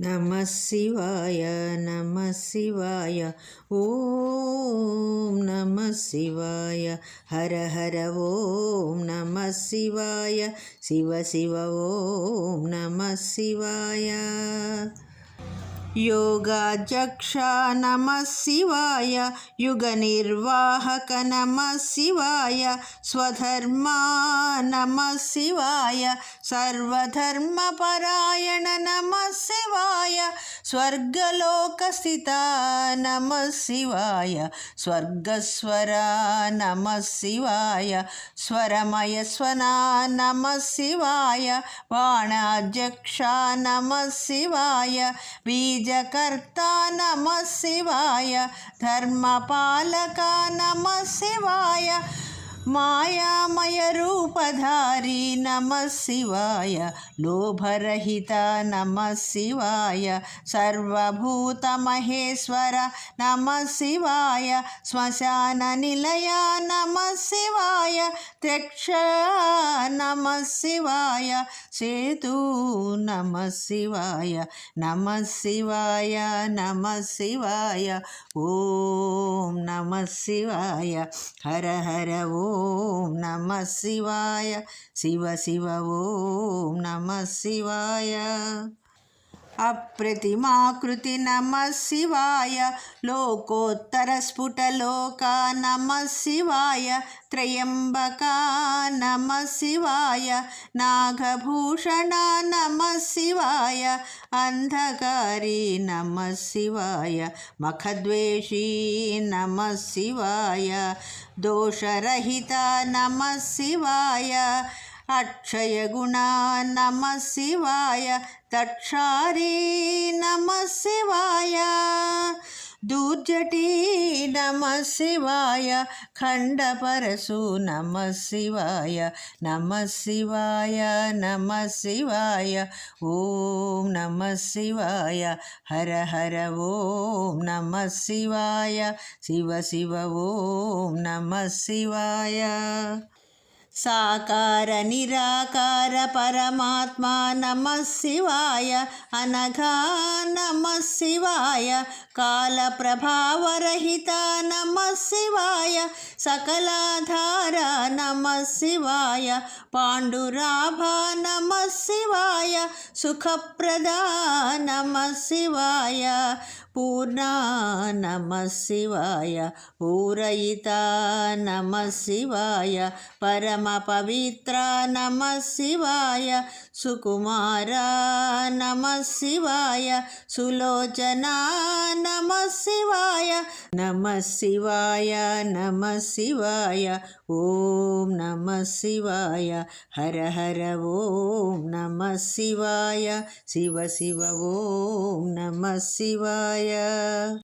नम शिवाय नम शिवाय ॐ नमः शिवाय, हर हर ॐ नम शिवाय, शिव शिव ॐ नमः शिवाय। योगाध्यक्ष नमः शिवाय, युगनिर्वाहक नम शिवाय, स्वधर्मा నమ శివాయ సర్వధర్మపరాయణ నమ శివాయ స్వర్గలోకస్థిత నమ శివాయ స్వర్గస్వర నమ శివాయ స్వరమయ స్వనా నమ శివాయ బాణాధ్యక్ష నమ శివాయ బీజకర్త నమ శివాయ ధర్మపాలక నమ శివాయ మాయామయ రూపధారి నమ శివాయ లోభరహిత నమ శివాయ సర్వభూత మహేశ్వర నమ శివాయ శ్మశాన నిలయ నమ శివాయ త్యక్ష నమ శివాయ సేతు నమ శివాయ నమ శివాయ నమ శివాయ ఓం నమ శివాయ హర హర ఓ ఓం నమ శివాయ. శివ శివ ఓం నమ శివాయ. అప్రతిమాకృతి నమ శివాయ. లోకోత్తర లోకోత్తరస్ఫుటలోక నమ శివాయ. త్రయంబక నమ శివాయ. నాగభూషణ నమ శివాయ. అంధకారి నమ శివాయ. మఖద్వేషీ నమ శివాయ. దోషరహిత నమ శివాయ. అక్షయగుణా నమ శివాయ తక్షారీ నమ శివాయ. దూర్జటీ నమ శివాయ ఖండపరసు నమ శివాయ నమ శివాయ నమ శివాయ. ఓం నమ శివాయ హర హర ఓం నమ శివాయ శివ శివ ఓం నమ శివాయ. సాకార నిరాకార పరమాత్మ నమ శివాయ అనఘా నమ శివాయ కాల ప్రభావరహిత నమ శివాయ సకలాధార నమ శివాయ పాండురాభ నమ శివాయ సుఖప్రదా నమ శివాయ పూర్ణా నమ శివాయ పూరయిత నమ శివాయ పరమ పవిత్ర నమ శివాయ సుకుమార నమ శివాయ సులోచనా నమ శివాయ నమ శివాయ నమ శివాయ ఓం నమ శివాయ హర హర ఓం నమ శివాయ శివ శివ ఓం నమ శివాయ Yeah.